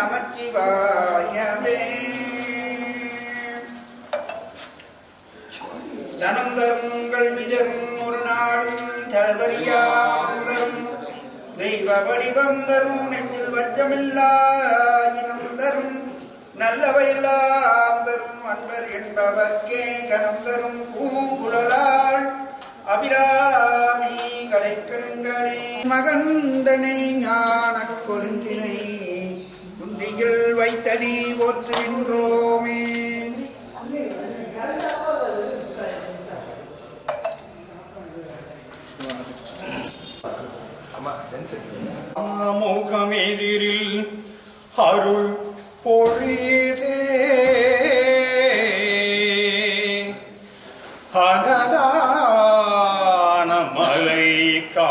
நல்லதே நமச்சிவாயவே தனம் தருங்கள் விஜரும் ஒரு நாடும் தளபரியாமலம் தரும் தெய்வ வடிவம் தரும் நெஞ்சில் வச்சமில்லா இனம் தரும். நல்லவையெல்லாம் தரும் அன்பர் என்பவர்க்கே கனம் தரும் பூங்குழலாள். அபிராமி கடைக்கண்களே மகந்தனை ஞான கொழுந்தினை குந்தியில் வைத்தடி போற்றுகின்றோமே முகமெதிரில் அருள் பொழிதே அகலான மலை கா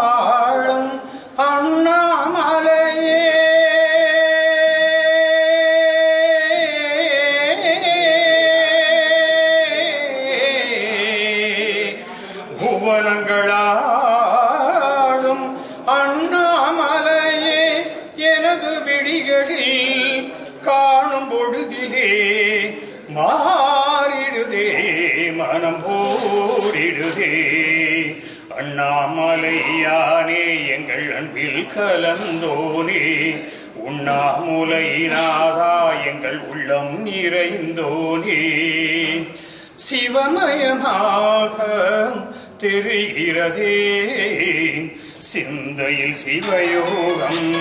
கலந்தோனே உண்ணாமுலையினாதா எங்கள் உள்ளம் நிறைந்தோனே. சிவமயமாக தெரிகிறதே சிந்தையில் சிவயோகம்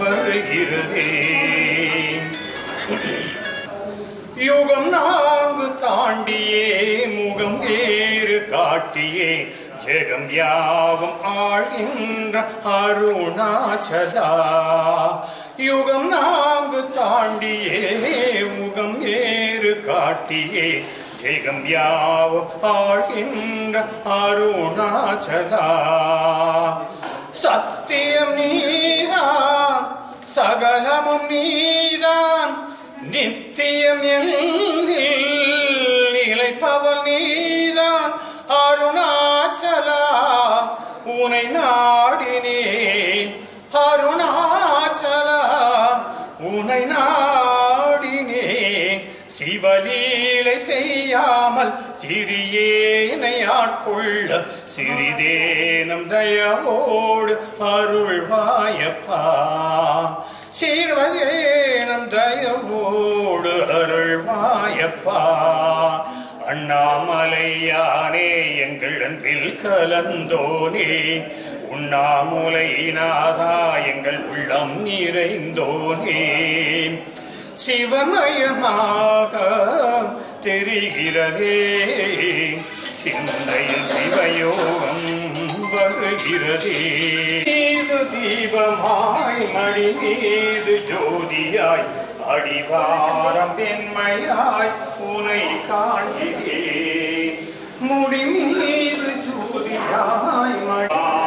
வருகிறதே. யுகம் நான்கு தாண்டியே முகம் ஏறு காட்டியே ஜெகம் யாவும் ஆழ்கின்ற அருணாச்சலா. யுகம் நாங்கு தாண்டியே முகம் ஏறு காட்டியே. ஜெகம் யாவும் ஆழ்கின்ற அருணாச்சலா. சத்தியம் நீதான் சகலமும் நீதான். நித்தியம் எல்லில் நிலைப்பவள் நீதான். அருணா உனை நாடினேன். அருணாச்சலா உனை நாடினேன். சிவலீலை செய்யாமல் சிறியேனை ஆட்கொள்ள சிறிதேனம் தயவோடு அருள்வாயப்பா. சீர்வதேனம் தயவோடு அருள்வாயப்பா. அண்ணாமலையானே எங்கள் அன்பில் கலந்தோனே உண்ணாமுலையினாதா எங்கள் உள்ளம் நிறைந்தோனே சிவமயமாக தெரிகிறதே சிந்தையில் சிவயோகம் வருகிறதே. மீது தீபமாய் மணி மீது ஜோதியாய் அடிவாரம் பெண்மையாய் உனை காண்கிறேன். முடிமீது மீது மழை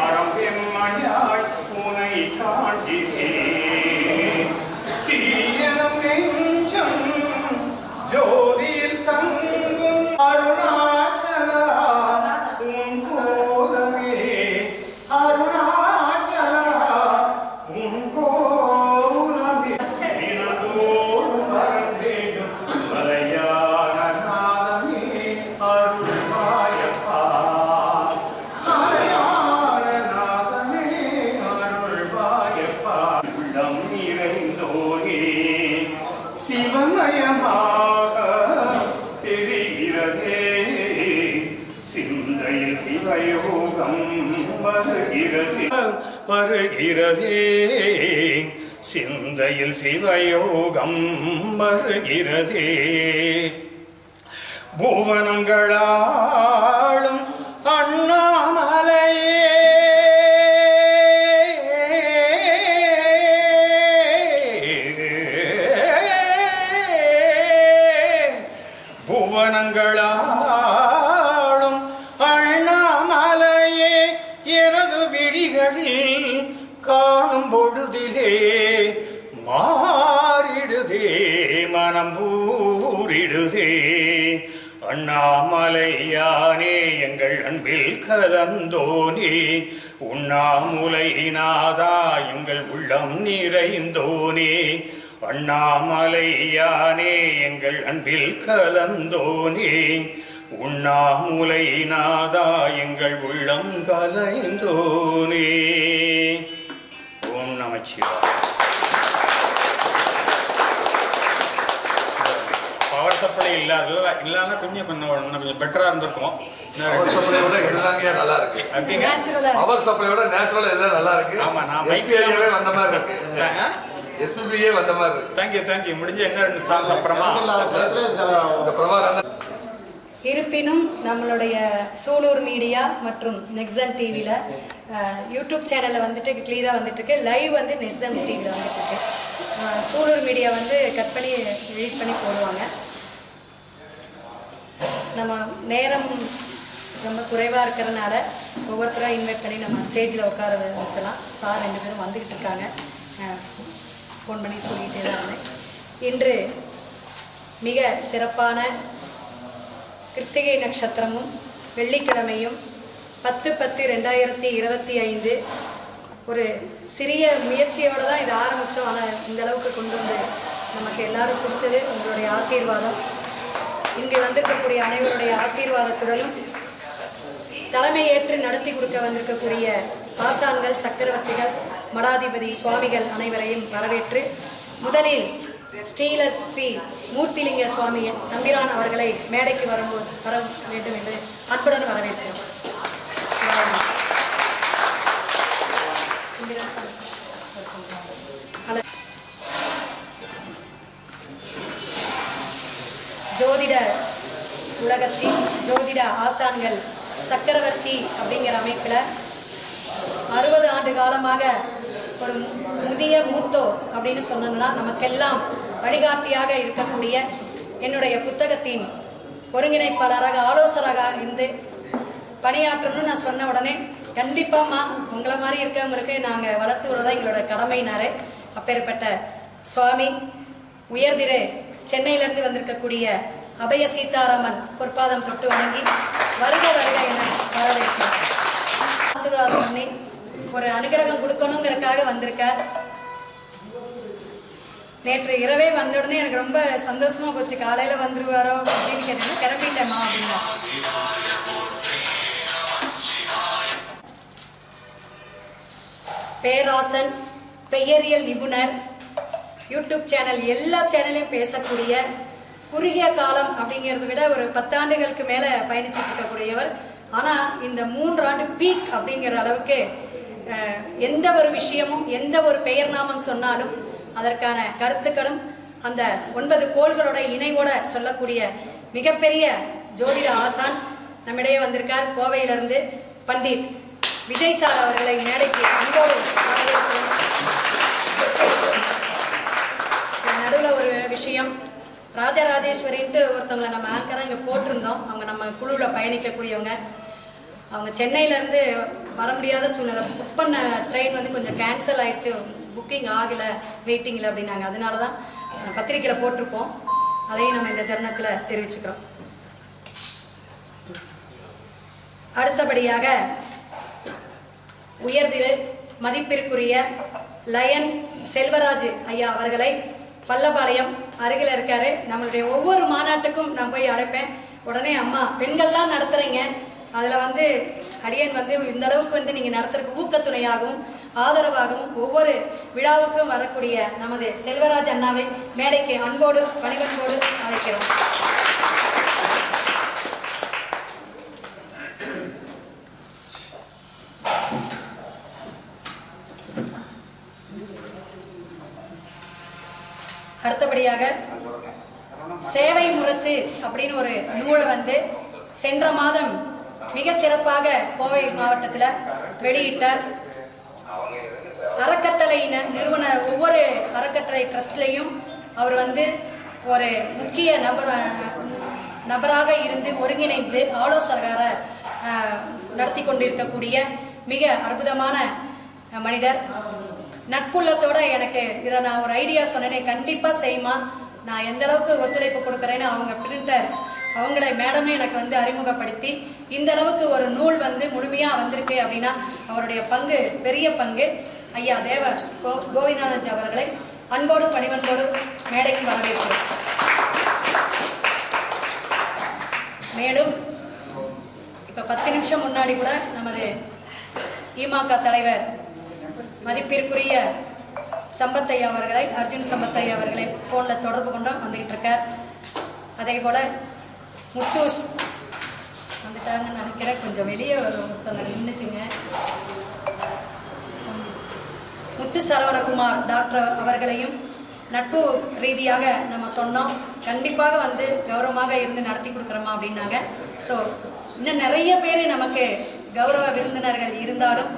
வருகிறதே சிந்தையில் சிவயோகம் வருகிறதே புவனங்களாளும் அண்ணாமலை அன்பூரிடுதே அண்ணாமலையானே எங்கள் அன்பில் கலந்தோனே. உண்ணாமுலை நாதா எங்கள் உள்ளம் நிறைந்தோனே. அண்ணாமலையானே எங்கள் அன்பில் கலந்தோனே. உண்ணாமுலை நாதா எங்கள் உள்ளம் கலைந்தோனே. ஓம் நமச்சிவாய பவர் சப்ளை இல்லாத இல்லாம கொஞ்சம் கொஞ்சம் இன்னும் கொஞ்சம் பெட்டரா இருந்திருக்கும். நல்லா இருக்கு. அப்படிங்க. பவர் சப்ளை விட நேச்சுரல் இதுதான் நல்லா இருக்கு. ஆமா நான் SPI யே வந்த மாதிரி இருக்கு. எஸ்பிபியே வந்த மாதிரி இருக்கு. தேங்க்யூ தேங்க்யூ முடிஞ்ச என்ன ரெண்டு சாங் அப்புறமா இந்த பிரபாகரன் இருப்பினும் நம்மளுடைய சூலூர் மீடியா மற்றும் நெக்ஸன் டிவியில் யூடியூப் சேனலில் வந்துட்டு கிளியராக வந்துட்டு இருக்கு லைவ் வந்து நெக்ஸன் டிவியில் வந்துட்டு இருக்கு அஹ், சூலூர் மீடியா வந்து கட் பண்ணி எடிட் பண்ணி போடுவாங்க. நம்ம நேரம் ரொம்ப குறைவாக இருக்கிறனால ஒவ்வொருத்தராக இன்வைட் பண்ணி நம்ம ஸ்டேஜில் உட்கார வச்சலாம். சார் ரெண்டு பேரும் வந்துக்கிட்டு இருக்காங்க. ஃபோன் பண்ணி சொல்லிகிட்டே தான் இருந்தேன். இன்று மிக சிறப்பான கிருத்திகை நட்சத்திரமும் வெள்ளிக்கிழமையும் பத்து பத்து ரெண்டாயிரத்தி இருபத்தி ஐந்து ஒரு சிறிய முயற்சியோடு தான் இது ஆரம்பித்தோம் ஆனால் இந்த அளவுக்கு கொண்டு வந்து நமக்கு எல்லாரும் கொடுத்தது உங்களுடைய ஆசீர்வாதம். இங்கே வந்திருக்கக்கூடிய அனைவருடைய ஆசீர்வாதத்துடனும் தலைமை ஏற்று நடத்தி கொடுக்க வந்திருக்கக்கூடிய ஆசான்கள் சக்கரவர்த்திகள் மடாதிபதி சுவாமிகள் அனைவரையும் வரவேற்று முதலில் ஸ்ரீல ஸ்ரீ மூர்த்திலிங்க சுவாமி தம்பிரான் அவர்களை மேடைக்கு வரும்போது வர வேண்டும் என்று அன்புடன் வரவேற்கிறோம் சிவாய. தம்பிரான் சாமி. ஜோதிட உலகத்தின் ஜோதிட ஆசான்கள் சக்கரவர்த்தி அப்படிங்கிற அமைப்பில் அறுபது ஆண்டு காலமாக ஒரு முதிய மூத்தோர் அப்படின்னு சொன்னோம்னா நமக்கெல்லாம் வழிகாட்டியாக இருக்கக்கூடிய என்னுடைய புத்தகத்தின் ஒருங்கிணைப்பாளராக ஆலோசகராக இருந்து பணியாற்றணும்னு நான் சொன்ன உடனே கண்டிப்பாம்மா உங்களை மாதிரி இருக்கவங்களுக்கு நாங்கள் வளர்த்து விடுறதா எங்களோட கடமைனாரு அப்பேற்பட்ட சுவாமி உயர்திரு சென்னையிலேருந்து வந்திருக்கக்கூடிய அபய சீதாராமன் பொற்பாதம் தொட்டு வணங்கி வருக வருக என வரவேற்கிறோம். ஆசீர்வாதம் பண்ணி ஒரு அனுகிரகம் கொடுக்கணுங்கிறதுக்காக வந்திருக்கார். நேற்று இரவே வந்த உடனே எனக்கு ரொம்ப சந்தோஷமா போச்சு. காலையில வந்துருவாரோ அப்படின்னு கேட்டீங்கன்னா கிளம்பிட்டேம்மா அப்படின்னா பேராசன் பெயரியல் நிபுணர் யூடியூப் சேனல் எல்லா சேனலையும் பேசக்கூடிய குறுகிய காலம் அப்படிங்கிறத விட ஒரு பத்தாண்டுகளுக்கு மேலே பயணிச்சுட்டு இருக்கக்கூடியவர். ஆனால் இந்த மூன்றாண்டு பீக் அப்படிங்கிற அளவுக்கு எந்த ஒரு விஷயமும் எந்த ஒரு பெயர் நாமம் சொன்னாலும் அதற்கான கருத்துக்களும் அந்த ஒன்பது கோள்களோட இணைவோட சொல்லக்கூடிய மிகப்பெரிய ஜோதிட ஆசான் நம்மிடையே வந்திருக்கார் கோவையிலிருந்து பண்டிட் விஜய் சார் அவர்களை மேடைக்கு அன்போடு போல ஒரு விஷயம். ராஜராஜேஸ்வரின்ட்டு ஒருத்தவங்களை நம்ம ஆங்கராக இங்கே போட்டிருந்தோம். அவங்க நம்ம குழுவில் பயணிக்கக்கூடியவங்க. அவங்க சென்னையிலேருந்து வர முடியாத சூழ்நிலை. புக் பண்ண ட்ரெயின் வந்து கொஞ்சம் கேன்சல் ஆகிடுச்சு புக்கிங் ஆகலை வெயிட்டிங்கில் அப்படின்னாங்க. அதனால தான் பத்திரிக்கையில் போட்டிருப்போம். அதையும் நம்ம இந்த தருணத்தில் தெரிவிச்சுக்கிறோம். அடுத்தபடியாக உயர்திரு மதிப்பிற்குரிய லயன் செல்வராஜ் ஐயா அவர்களை பல்லபாளையம் அருகில் இருக்காரு. நம்மளுடைய ஒவ்வொரு மாநாட்டுக்கும் நான் போய் அழைப்பேன். உடனே அம்மா பெண்கள்லாம் நடத்துகிறீங்க அதில் வந்து அடியன் வந்து இந்த அளவுக்கு வந்து நீங்கள் நடத்துறதுக்கு ஊக்கத்துணையாகவும் ஆதரவாகவும் ஒவ்வொரு விழாவுக்கும் வரக்கூடிய நமது செல்வராஜ் அண்ணாவை மேடைக்கு அன்போடு பணிவன்போடு அழைக்கிறோம். அடுத்தபடியாக சேவை முரசு அப்படின்னு ஒரு நூலை வந்து சென்ற மாதம் மிக சிறப்பாக கோவை மாவட்டத்தில் வெளியிட்டார். அறக்கட்டளை நிறுவனர் ஒவ்வொரு அறக்கட்டளை ட்ரஸ்ட்லேயும் அவர் வந்து ஒரு முக்கிய நபர் நபராக இருந்து ஒருங்கிணைந்து ஆலோசகர நடத்தி கொண்டிருக்கக்கூடிய மிக அற்புதமான மனிதர். நட்புள்ளத்தோட எனக்கு இதை நான் ஒரு ஐடியா சொன்னேனே கண்டிப்பாக செய்யுமா? நான் எந்த அளவுக்கு ஒத்துழைப்பு கொடுக்குறேன்னு அவங்க பிரிண்டர்ஸ் அவங்கள மேடமே எனக்கு வந்து அறிமுகப்படுத்தி இந்த அளவுக்கு ஒரு நூல் வந்து முழுமையாக வந்திருக்கு அப்படின்னா அவருடைய பங்கு பெரிய பங்கு. ஐயா தேவர் கோ கோவிந்தானந்த் அவர்களை அன்போடு பணிவன்போடு மேடைக்கு வரவேற்கிறோம். மேலும் இப்போ பத்து நிமிஷம் முன்னாடி கூட நமது இமாக தலைவர் மதிப்பிற்குரிய சம்பத்தையா அவர்களை அர்ஜுன் சம்பத்தையா அவர்களை ஃபோனில் தொடர்பு கொண்டோம் வந்துகிட்டு இருக்கார் அதே போல் முத்தூஸ் வந்துட்டாங்கன்னு நினைக்கிறேன். கொஞ்சம் வெளியே ஒருத்தவங்க நின்றுக்குங்க முத்து சரவணகுமார் டாக்டர் அவர்களையும் நட்பு ரீதியாக நம்ம சொன்னோம். கண்டிப்பாக வந்து கௌரவமாக இருந்து நடத்தி கொடுக்குறோமா அப்படின்னாங்க. ஸோ இன்னும் நிறைய பேர் நமக்கு கௌரவ விருந்தினர்கள் இருந்தாலும்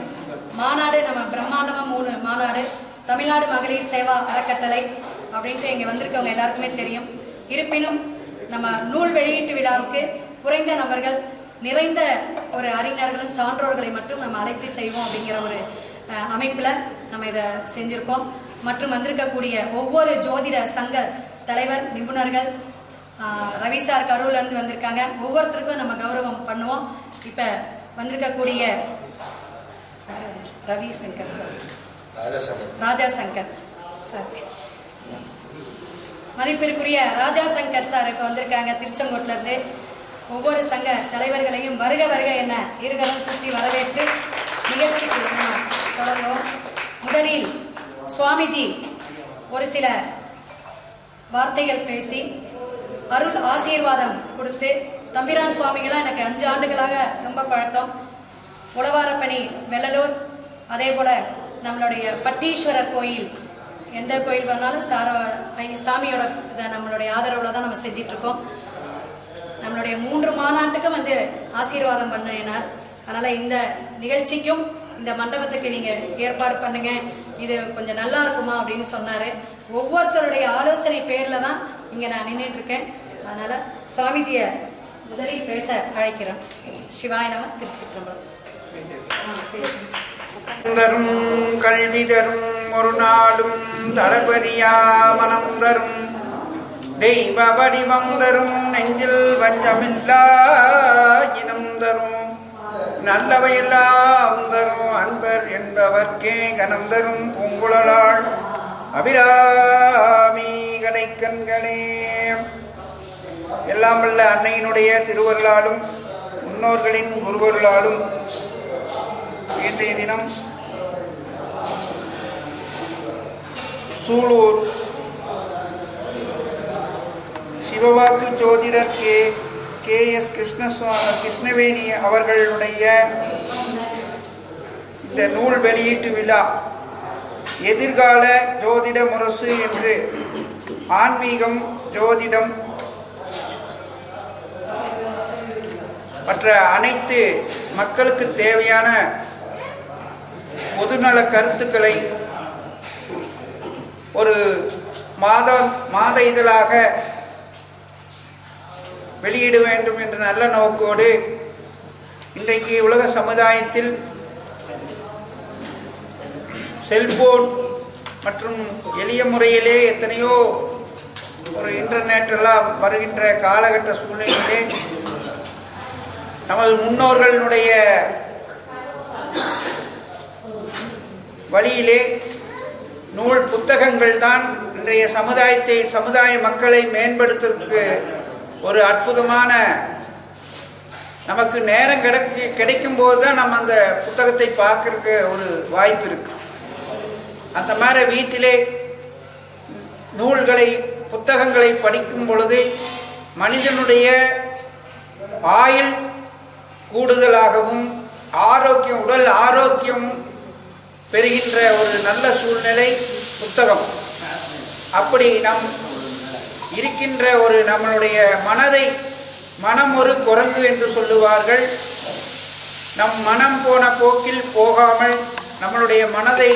மாநாடு நம்ம பிரம்மாண்டமாக மூணு மாநாடு தமிழ்நாடு மகளிர் சேவா அறக்கட்டளை அப்படின்ட்டு இங்கே வந்திருக்கவங்க எல்லாருக்குமே தெரியும். இருப்பினும் நம்ம நூல் வெளியீட்டு விழாவுக்கு குறைந்த நபர்கள் நிறைந்த ஒரு அறிஞர்களும் சான்றோர்களை மட்டும் நம்ம அழைத்து செய்வோம் அப்படிங்கிற ஒரு அமைப்பில் நம்ம இதை செஞ்சுருக்கோம். மற்றும் வந்திருக்கக்கூடிய ஒவ்வொரு ஜோதிட சங்க தலைவர் நிபுணர்கள் ரவிசார் ரவி சார் கரூர்லேருந்து வந்திருக்காங்க. ஒவ்வொருத்தருக்கும் நம்ம கௌரவம் பண்ணுவோம். இப்போ வந்திருக்கக்கூடிய ரவி சங்கர் சார். ராஜா சங்கர். சார். மதிப்பிற்குரிய ராஜா சங்கர் சார் இப்போ வந்திருக்காங்க திருச்செங்கோட்டிலேருந்து. ஒவ்வொரு சங்க தலைவர்களையும் வருக வருக என்ன இருகரம் கூட்டி வரவேற்று நிகழ்ச்சிக்கு நம்ம தொடங்குவோம் முதலில் சுவாமிஜி ஒரு சில வார்த்தைகள் பேசி அருள் ஆசீர்வாதம் கொடுத்து தம்பிரான் சுவாமிகளாம் எனக்கு அஞ்சு ஆண்டுகளாக ரொம்ப பழக்கம். உழவாரப்பணி வெள்ளலூர் அதே போல் நம்மளுடைய பட்டீஸ்வரர் கோயில் எந்த கோயில் பண்ணாலும் சார சாமியோட இதை நம்மளுடைய ஆதரவில் தான் நம்ம செஞ்சிட்ருக்கோம். நம்மளுடைய மூன்று மாநாட்டுக்கும் வந்து ஆசீர்வாதம் பண்ணினார். அதனால் இந்த நிகழ்ச்சிக்கும் இந்த மண்டபத்துக்கு நீங்கள் ஏற்பாடு பண்ணுங்க. இது கொஞ்சம் நல்லா இருக்குமா அப்படின்னு சொன்னார். ஒவ்வொருத்தருடைய ஆலோசனை பேரில் தான் இங்கே நான் நின்றுட்டு இருக்கேன் அதனால் சுவாமிஜியை முதலில் பேச அழைக்கிறோம். சிவாய நம திருச்சிற்றம்பலம். பேசுங்க. தரும் கல்வி தரும் ஒரு நாளும் தளர்வரியா மனம் தரும். தெய்வ வடிவம் தரும் நெஞ்சில் வஞ்சமில்லா இனம் தரும். நல்லவையெல்லாம் தரும் அன்பர் என்பவர்க்கே கணம் தரும். பூங்குழலாள் அபிராமி கடைக்கண்களே. எல்லாம் வல்ல அன்னையினுடைய திருவருளாலும் முன்னோர்களின் குருவருளாலும் இன்றைய தினம் சூலூர். சிவவாக்கு ஜோதிடர் K K S Krishnaswamy Krishnaveni அவர்களுடைய இந்த நூல் வெளியீட்டு விழா எதிர்கால ஜோதிட முரசு என்று ஆன்மீகம் ஜோதிடம் மற்ற அனைத்து மக்களுக்கு தேவையான பொதுநல கருத்துக்களை ஒரு மாத மாத இதழாக வெளியிட வேண்டும் என்ற நல்ல நோக்கோடு இன்றைக்கு உலக சமுதாயத்தில் செல்போன் மற்றும் எளிய முறையிலே எத்தனையோ ஒரு இன்டர்நெட் எல்லாம் வருகின்ற காலகட்ட சூழ்நிலையிலே நமது முன்னோர்களுடைய வழியிலே நூல் புத்தகங்கள் தான் இன்றைய சமுதாயத்தை சமுதாய மக்களை மேம்படுத்துவதற்கு ஒரு அற்புதமான நமக்கு நேரம் கிடைக்கு கிடைக்கும் போது தான் நம்ம அந்த புத்தகத்தை பார்க்கறதுக்கு ஒரு வாய்ப்பு இருக்கு. அந்த மாதிரி வீட்டிலே நூல்களை புத்தகங்களை படிக்கும் பொழுது மனிதனுடைய ஆயுள் கூடுதலாகவும் ஆரோக்கியம் உடல் ஆரோக்கியம் பெறுகின்ற ஒரு நல்ல சூழ்நிலை புத்தகம். அப்படி நம் இருக்கின்ற ஒரு நம்மளுடைய மனதை மனம் ஒரு குரங்கு என்று சொல்லுவார்கள். நம் மனம் போன போக்கில் போகாமல் நம்மளுடைய மனதை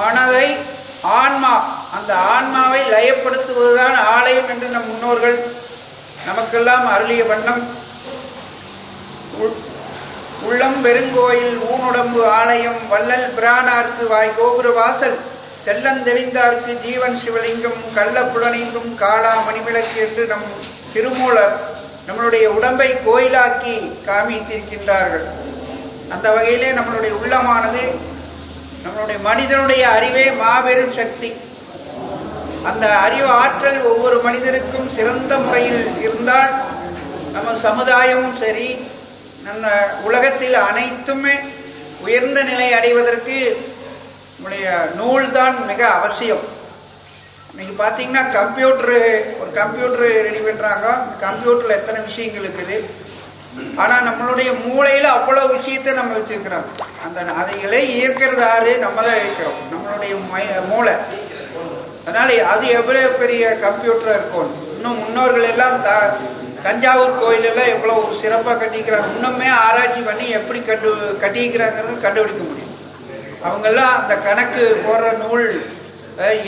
மனதை ஆன்மா அந்த ஆன்மாவை லயப்படுத்துவதுதான் ஆலயம் என்று நம் முன்னோர்கள் நமக்கெல்லாம் அருளிய வண்ணம். உள்ளம் பெருங்கோயில் ஊனுடம்பு ஆலயம் வள்ளல் பிரானார்க்கு வாய் கோபுர வாசல் தெள்ளந்தெளிந்தார்க்கு ஜீவன் சிவலிங்கம் கள்ள காளா மணிவிளக்கு என்று நம் திருமூலர் நம்மளுடைய உடம்பை கோயிலாக்கி காமித்திருக்கின்றார்கள். அந்த வகையிலே நம்மளுடைய உள்ளமானது நம்மளுடைய மனிதனுடைய அறிவே மாபெரும் சக்தி. அந்த அறிவு ஆற்றல் ஒவ்வொரு மனிதனுக்கும் சிறந்த முறையில் இருந்தால் நம்ம சமுதாயமும் சரி நம்ம உலகத்தில் அனைத்துமே உயர்ந்த நிலை அடைவதற்கு நம்முடைய நூல் தான் மிக அவசியம். இன்னைக்கு பார்த்தீங்கன்னா கம்ப்யூட்ரு ஒரு கம்ப்யூட்ரு ரெடி பண்ணுறாங்க அந்த கம்ப்யூட்டரில் எத்தனை விஷயங்கள் இருக்குது? ஆனால் நம்மளுடைய மூளையில் அவ்வளோ விஷயத்தை நம்ம வச்சுருக்கிறோம். அந்த அதைகளை இயக்கிறது ஆறு நம்ம தான் இருக்கிறோம் நம்மளுடைய மூளை. அதனால் அது எவ்வளோ பெரிய கம்ப்யூட்டராக இருக்கும்? இன்னும் முன்னோர்கள் எல்லாம் த தஞ்சாவூர் கோயிலெல்லாம் எவ்வளோ ஒரு சிறப்பாக கட்டிக்கிறாங்க இன்னுமே ஆராய்ச்சி பண்ணி எப்படி கண்டு கட்டிக்கிறாங்கிறது கண்டுபிடிக்க முடியும். அவங்கெல்லாம் அந்த கணக்கு போடுற நூல்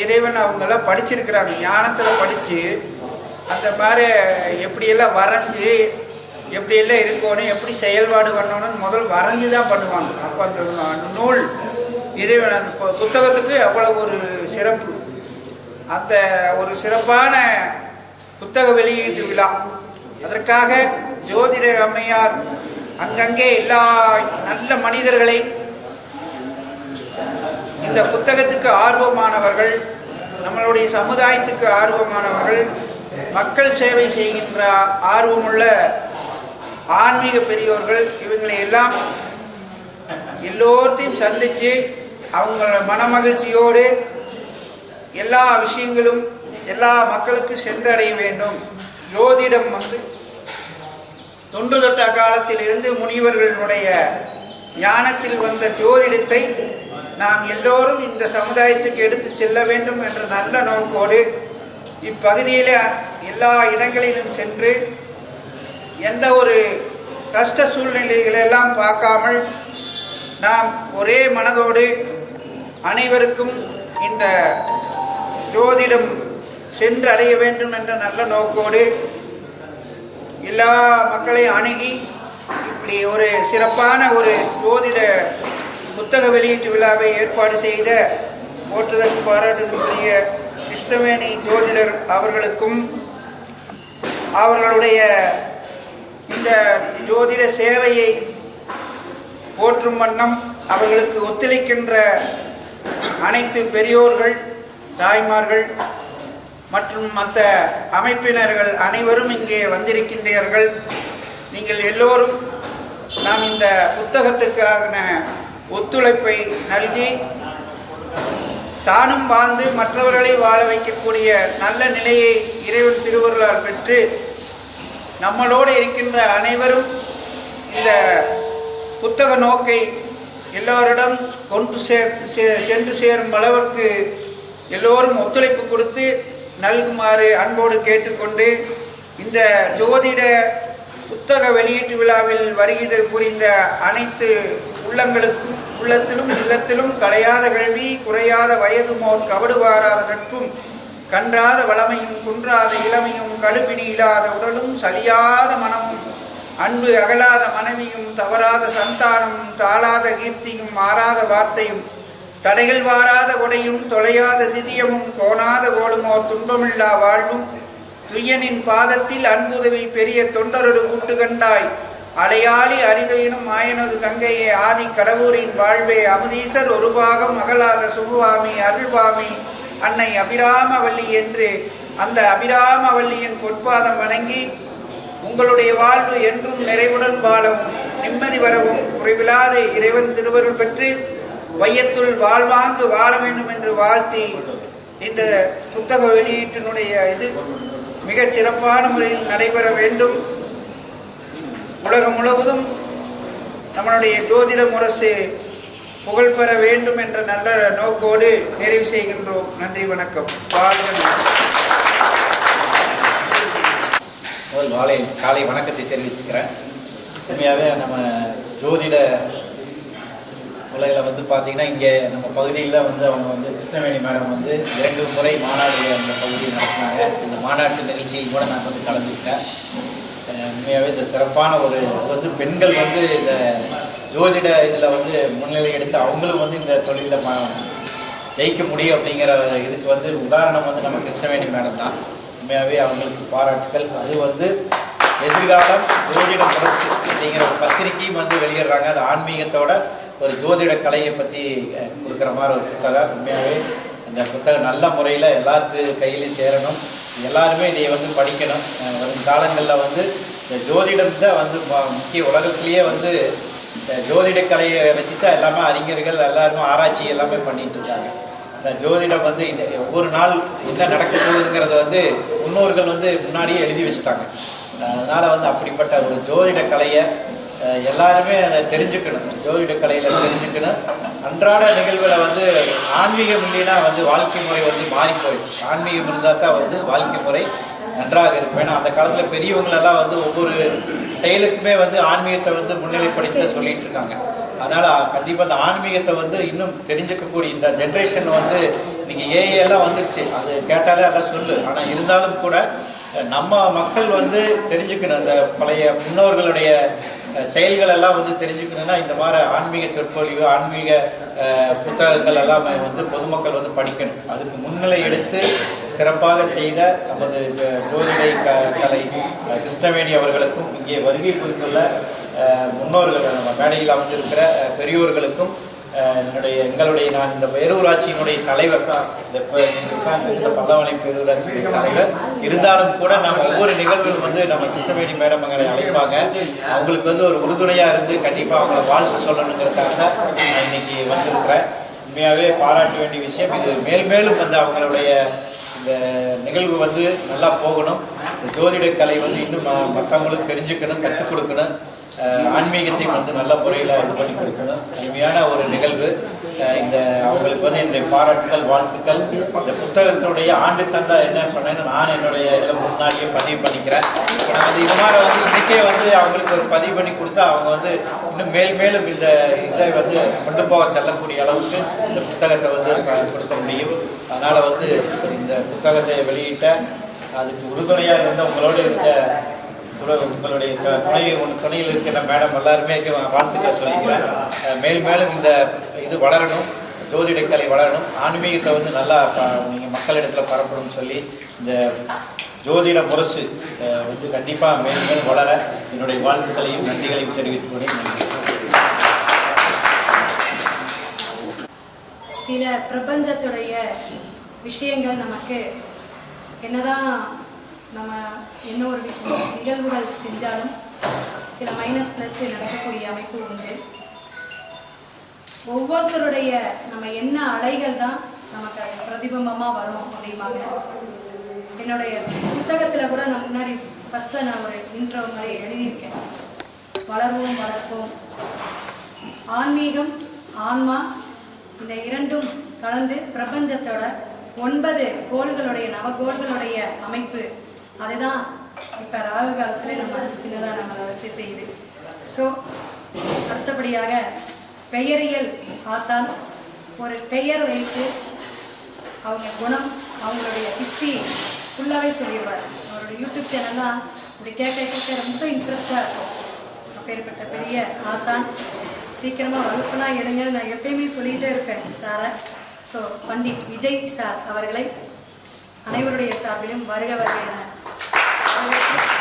இறைவன் அவங்கெல்லாம் படிச்சிருக்கிறாங்க. ஞானத்தில் படித்து அந்த மாதிரி எப்படியெல்லாம் வரைஞ்சி எப்படியெல்லாம் இருக்கணும் எப்படி செயல்பாடு பண்ணணும்னு முதல் வரைஞ்சி தான் பண்ணுவாங்க. அப்போ அந்த நூல் இறைவன் அந்த புத்தகத்துக்கு அவ்வளோ ஒரு சிறப்பு. அந்த ஒரு சிறப்பான புத்தக வெளியீட்டு விழா. அதற்காக ஜோதிட அம்மையார் அங்கங்கே எல்லா நல்ல மனிதர்களை இந்த புத்தகத்துக்கு ஆர்வமானவர்கள் நம்மளுடைய சமுதாயத்துக்கு ஆர்வமானவர்கள் மக்கள் சேவை செய்கின்ற ஆர்வமுள்ள ஆன்மீக பெரியோர்கள் இவங்களை எல்லாம் எல்லோர்த்தையும் சந்தித்து அவங்களோட மனமகிழ்ச்சியோடு எல்லா விஷயங்களும் எல்லா மக்களுக்கு சென்றடைய வேண்டும். ஜோதிடம் வந்து தொன்று தொட்ட காலத்திலிருந்து முனிவர்களுடைய ஞானத்தில் வந்த ஜோதிடத்தை நாம் எல்லோரும் இந்த சமுதாயத்துக்கு எடுத்து செல்ல வேண்டும் என்ற நல்ல நோக்கோடு இப்பகுதியில் எல்லா இடங்களிலும் சென்று எந்த ஒரு கஷ்ட சூழ்நிலைகளெல்லாம் பார்க்காமல் நாம் ஒரே மனதோடு அனைவருக்கும் இந்த ஜோதிடம் சென்று அடைய வேண்டும் என்ற நல்ல நோக்கோடு எல்லா மக்களையும் அணுகி இப்படி ஒரு சிறப்பான ஒரு ஜோதிட புத்தக வெளியீட்டு விழாவை ஏற்பாடு செய்த போற்றுதல் பாராட்டுதற்குரிய கிருஷ்ணவேணி ஜோதிடர் அவர்களுக்கும் அவர்களுடைய இந்த ஜோதிட சேவையை போற்றும் வண்ணம் அவர்களுக்கு ஒத்துழைக்கின்ற அனைத்து பெரியோர்கள் தாய்மார்கள் மற்றும் மற்ற அமைப்பினர்கள் அனைவரும் இங்கே வந்திருக்கின்றீர்கள். நீங்கள் எல்லோரும் நாம் இந்த புத்தகத்துக்கான ஒத்துழைப்பை நல்கி தானும் வாழ்ந்து மற்றவர்களை வாழ வைக்கக்கூடிய நல்ல நிலையை இறைவன் திருவருளால் பெற்று நம்மளோடு இருக்கின்ற அனைவரும் இந்த புத்தக நோக்கை எல்லோரிடம் கொண்டு சேர் சே- சென்று சேரும் அளவிற்கு எல்லோரும் ஒத்துழைப்பு கொடுத்து நல்குமாறு அன்போடு கேட்டுக்கொண்டு இந்த ஜோதிட புத்தக வெளியீட்டு விழாவில் வருகை புரிந்த அனைத்து உள்ளங்களுக்கும் உள்ளத்திலும் இல்லத்திலும் கலையாத கல்வி குறையாத வயதுமோர் கவடுவாராத நட்பும் கன்றாத வளமையும் குன்றாத இளமையும் கழுப்பினி இல்லாத உடலும் சலியாத மனமும் அன்பு அகலாத மனைவியும் தவறாத சந்தானமும் தாளாத கீர்த்தியும் மாறாத வார்த்தையும் தடைகள் வாராத கொடையும் தொலையாத திதியமும் கோணாத கோளுமோ துன்பமில்லா வாழ்வும். துய்யனின் பாதத்தில் அன்புதவி பெரிய தொண்டரொடு கூட்டு கண்டாய். அலையாளி அரிதையினும் ஆயனது தங்கையே ஆதி கடவுரின் வாழ்வே. அமுதீசர் ஒரு பாகம் அகலாத சுகுவாமி அருள்வாமி அன்னை அபிராமவல்லி என்று அந்த அபிராமவல்லியின் பொற்பாதம் வணங்கி உங்களுடைய வாழ்வு என்றும் நிறைவுடன் வாழவும் நிம்மதி வரவும் குறைவில்லாத இறைவன் திருவருள் பெற்று வையத்துள் வாழ்வாங்கு வாழ வேண்டும் என்று வாழ்த்தி இந்த புத்தக வெளியீட்டினுடைய இது மிகச் சிறப்பான முறையில் நடைபெற வேண்டும். உலகம் முழுவதும் நம்மளுடைய ஜோதிட முரசு புகழ் பெற வேண்டும் என்ற நல்ல நோக்கோடு நிறைவு செய்கின்றோம். நன்றி வணக்கம். முதல் காலை காலை வணக்கத்தை தெரிவிச்சுக்கிறேன். உண்மையாகவே நம்ம ஜோதிட உலகில் வந்து பார்த்தீங்கன்னா இங்கே நம்ம பகுதியில் தான் வந்து அவங்க வந்து கிருஷ்ணவேணி மேடம் வந்து இரண்டு முறை மாநாடு அந்த பகுதியில் நடத்தினாங்க. இந்த மாநாட்டு நிகழ்ச்சியை கூட நான் வந்து கலந்துக்கிட்டேன். உண்மையாகவே இந்த சிறப்பான ஒரு வந்து பெண்கள் வந்து இந்த ஜோதிட இதில் வந்து முன்னிலை எடுத்து அவங்களும் வந்து இந்த தொழிலில் ஜெயிக்க முடியும் அப்படிங்கிற இதுக்கு வந்து உதாரணம் வந்து நம்ம கிருஷ்ணவேணி மேடம் தான். உண்மையாகவே அவங்களுக்கு பாராட்டுகள் அது வந்து எதிர்காலம் ஜோதிட முரசு அப்படிங்கிற ஒரு பத்திரிக்கையும் வந்து வெளியிடுறாங்க. அது ஆன்மீகத்தோட ஒரு ஜோதிட கலையை பற்றி கொடுக்குற மாதிரி ஒரு புத்தகம். உண்மையாகவே இந்த புத்தகம் நல்ல முறையில் எல்லாத்து கையிலையும் சேரணும். எல்லாருமே இதை வந்து படிக்கணும். வரும் காலங்களில் வந்து இந்த ஜோதிடம் தான் வந்து ம- முக்கிய உலகத்திலேயே வந்து இந்த ஜோதிட கலையை வச்சு தான் எல்லாமே அறிஞர்கள் எல்லாருமே ஆராய்ச்சி எல்லாமே பண்ணிட்டு இருக்காங்க. இந்த ஜோதிடம் வந்து இந்த ஒவ்வொரு நாள் என்ன நடக்க போகுதுங்கிறத வந்து முன்னோர்கள் வந்து முன்னாடியே எழுதி வச்சுட்டாங்க. அதனால் வந்து அப்படிப்பட்ட ஒரு ஜோதிட கலையை எல்லாருமே அதை தெரிஞ்சுக்கணும். ஜோதிட கலையில் தெரிஞ்சுக்கணும். அன்றாட நிகழ்வில் வந்து ஆன்மீகம் இல்லைன்னா வந்து வாழ்க்கை முறை வந்து மாறிப்போயிடும் ஆன்மீகம் இருந்தால் தான் வந்து வாழ்க்கை முறை நன்றாக இருக்கும். ஏன்னா அந்த காலத்தில் பெரியவங்களெல்லாம் வந்து ஒவ்வொரு செயலுக்குமே வந்து ஆன்மீகத்தை வந்து முன்னிலைப்படுத்த சொல்லிட்டு இருக்காங்க. அதனால் கண்டிப்பாக அந்த ஆன்மீகத்தை வந்து இன்னும் தெரிஞ்சுக்கக்கூடிய இந்த ஜென்ரேஷன் வந்து இன்னைக்கு ஏஐ எல்லாம் வந்துருச்சு. அது கேட்டாலே அதான் சொல்லு. ஆனால் இருந்தாலும் கூட நம்ம மக்கள் வந்து தெரிஞ்சுக்கணும் அந்த பழைய முன்னோர்களுடைய செயல்கள் எல்லாம் வந்து தெரிஞ்சுக்கணும்னா இந்த மாதிரி ஆன்மீக சொற்பொழிவு ஆன்மீக புத்தகங்கள் எல்லாமே வந்து பொதுமக்கள் வந்து படிக்கணும். அதுக்கு முன்னிலை எடுத்து சிறப்பாக செய்த நமது ஜோதிடை க கலை கிருஷ்ணவேணி அவர்களுக்கும் இங்கே வருகை புரிந்துள்ள முன்னோர்கள் நம்ம மேடையில் அமைந்திருக்கிற பெரியோர்களுக்கும் என்னுடைய எங்களுடைய நான் இந்த பேரூராட்சியினுடைய தலைவர் தான். இந்த இப்போ இந்த பல்லவனை பேரூராட்சியுடைய தலைவர். இருந்தாலும் கூட நம்ம ஒவ்வொரு நிகழ்வுகள் வந்து நம்ம கிருஷ்ணவேணி மேடம் எங்களை அழைப்பாங்க. அவங்களுக்கு வந்து ஒரு உறுதுணையாக இருந்து கண்டிப்பாக அவங்கள வாழ்த்து சொல்லணுங்கிறதுக்காக தான் நான் இன்னைக்கு வந்திருக்கிறேன். உண்மையாகவே பாராட்ட வேண்டிய விஷயம் இது. மேல் மேலும் வந்து அவங்களுடைய இந்த நிகழ்வு வந்து நல்லா போகணும். இந்த ஜோதிட கலை வந்து இன்னும் ம- மற்றவங்களுக்கு தெரிஞ்சுக்கணும் கற்றுக் கொடுக்கணும். ஆன்மீகத்தை வந்து நல்ல முறையில் இது பண்ணி கொடுக்கணும். அருமையான ஒரு நிகழ்வு. இந்த அவங்களுக்கு வந்து என்னுடைய பாராட்டுகள் வாழ்த்துக்கள். இந்த புத்தகத்துடைய ஆண்டு சந்தா என்ன பண்ணேன்னு நான் என்னுடைய இதில் முன்னாடியே பதிவு பண்ணிக்கிறேன். இப்போ நான் வந்து இது மாதிரி வந்து இன்றைக்கே வந்து அவங்களுக்கு ஒரு பதிவு பண்ணி கொடுத்தா அவங்க வந்து இன்னும் மேல் மேலும் இந்த இதை வந்து கொண்டு போக செல்லக்கூடிய அளவுக்கு இந்த புத்தகத்தை வந்து கொடுக்க முடியும். அதனால் வந்து இந்த புத்தகத்தை வெளியிட்ட அதுக்கு உறுதுணையாக இருந்த உங்களோடு இருந்த உங்களுடைய துணை உன் துணையில் இருக்கிற மேடம் எல்லாருமே வாழ்த்துக்கள் சொல்லிக்கிறேன். மேல் மேலும் இந்த இது வளரணும் ஜோதிட கலை வளரணும். ஆன்மீகத்தை வந்து நல்லா நீங்கள் மக்களிடத்தில் பரப்பணும்னு சொல்லி இந்த ஜோதிட முரசு வந்து கண்டிப்பாக மேலும் மேலும் வளர என்னுடைய வாழ்த்துக்களையும் நன்றிகளையும் தெரிவித்துக் கொண்டேன் சில பிரபஞ்சத்துடைய விஷயங்கள் நமக்கு என்னதான் நம்ம என்ன ஒரு நிகழ்வுகள் செஞ்சாலும் சில மைனஸ் ப்ளஸ் நடக்கக்கூடிய அமைப்பு உண்டு. ஒவ்வொருத்தருடைய நம்ம என்ன அலைகள் தான் நமக்கு பிரதிபிம்பமாக வரும் அப்படிம்பாங்க. என்னுடைய புத்தகத்தில் கூட நான் முன்னாடி ஃபஸ்ட்டில் நான் ஒரு இன்ட்ரோ மாதிரி எழுதியிருக்கேன். வளர்வோம் வளர்ப்போம். ஆன்மீகம் ஆன்மா இந்த இரண்டும் கலந்து பிரபஞ்சத்தோட ஒன்பது கோள்களுடைய நவகோள்களுடைய அமைப்பு அதுதான் இப்போ ராகு காலத்தில் நம்ம சின்னதாக நம்ம அதை வச்சு செய்யுது. ஸோ அடுத்தபடியாக பெயரியல் ஆசான். ஒரு பெயர் வைத்து அவங்க குணம் அவங்களுடைய ஹிஸ்ட்ரி ஃபுல்லாகவே சொல்லிடுவார். அவரோட யூடியூப் சேனல்லாம் இப்படி கேட்க கேட்க ரொம்ப இன்ட்ரெஸ்டாக இருக்கும். அப்பேற்பட்ட பெரிய ஆசான். சீக்கிரமாக வகுப்பெல்லாம் எடுங்க நான் எப்பயுமே சொல்லிகிட்டே இருக்கேன் சாரை. ஸோ பண்டிட் விஜய் சார் அவர்களை அனைவருடைய சார்பிலும் வருக வருக என வரவேற்று